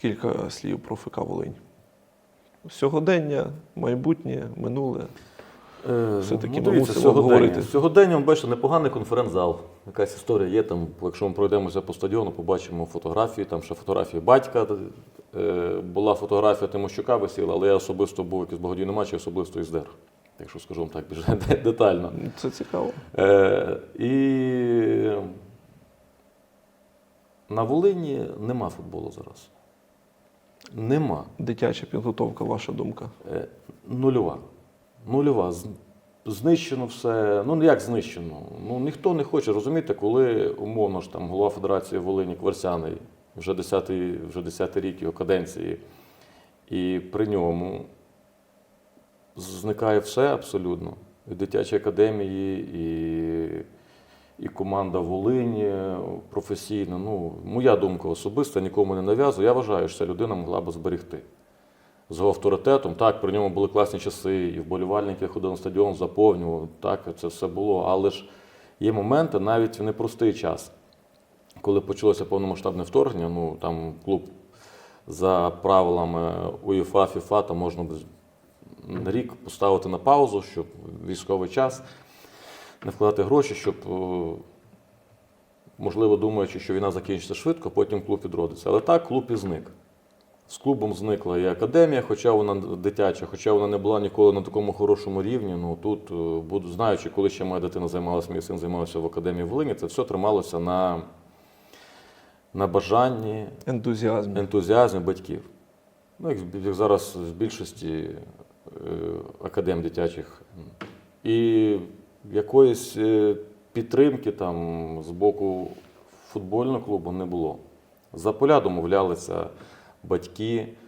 кілька слів про ФК Волинь. Сьогодення, майбутнє, минуле. Е, Все-таки ну, ми мусимо сьогодення. Сьогодення, ви бачите, непоганий конференц-зал. Якась історія є там. Якщо ми пройдемося по стадіону, побачимо фотографії, там ще фотографії батька. Е, була фотографія Тимощука висіла, але я особисто був якийсь благодійний матч, я особисто із ДЕР. Якщо скажу вам так більш детально. Це цікаво. Е, і на Волині нема футболу зараз. Нема. Дитяча підготовка, ваша думка. Е, Нульова. Нульова. Знищено все. Ну як знищено? Ну ніхто не хоче розумієте, коли умовно ж там голова Федерації Волині Кварсяний, вже 10-й, вже 10 рік його каденції, і при ньому зникає все абсолютно. І дитячі академії, і команда Волині професійна. Ну, моя думка особиста, нікому не нав'язую. Я вважаю, що ця людина могла би зберегти з його авторитетом. Так, при ньому були класні часи, і вболівальники ходили на стадіон, заповнювали. Так, це все було. Але ж є моменти, навіть в непростий час, коли почалося повномасштабне вторгнення, ну там клуб за правилами УЄФА, ФІФА, там можна на рік поставити на паузу, щоб військовий час не вкладати гроші, щоб, е, можливо, думаючи, що війна закінчиться швидко, потім клуб відродиться. Але так, клуб і зник. З клубом зникла і академія, хоча вона дитяча, хоча вона не була ніколи на такому хорошому рівні. Ну тут, е, буду, знаючи, коли ще моя дитина займалася, мій син займався в академії Волині, це все трималося на, на бажанні, Ентузіазм. ентузіазмі батьків. Ну, як, як зараз в більшості е, академ дитячих. І якоїсь е, підтримки там з боку футбольного клубу не було. За поля домовлялися батьки,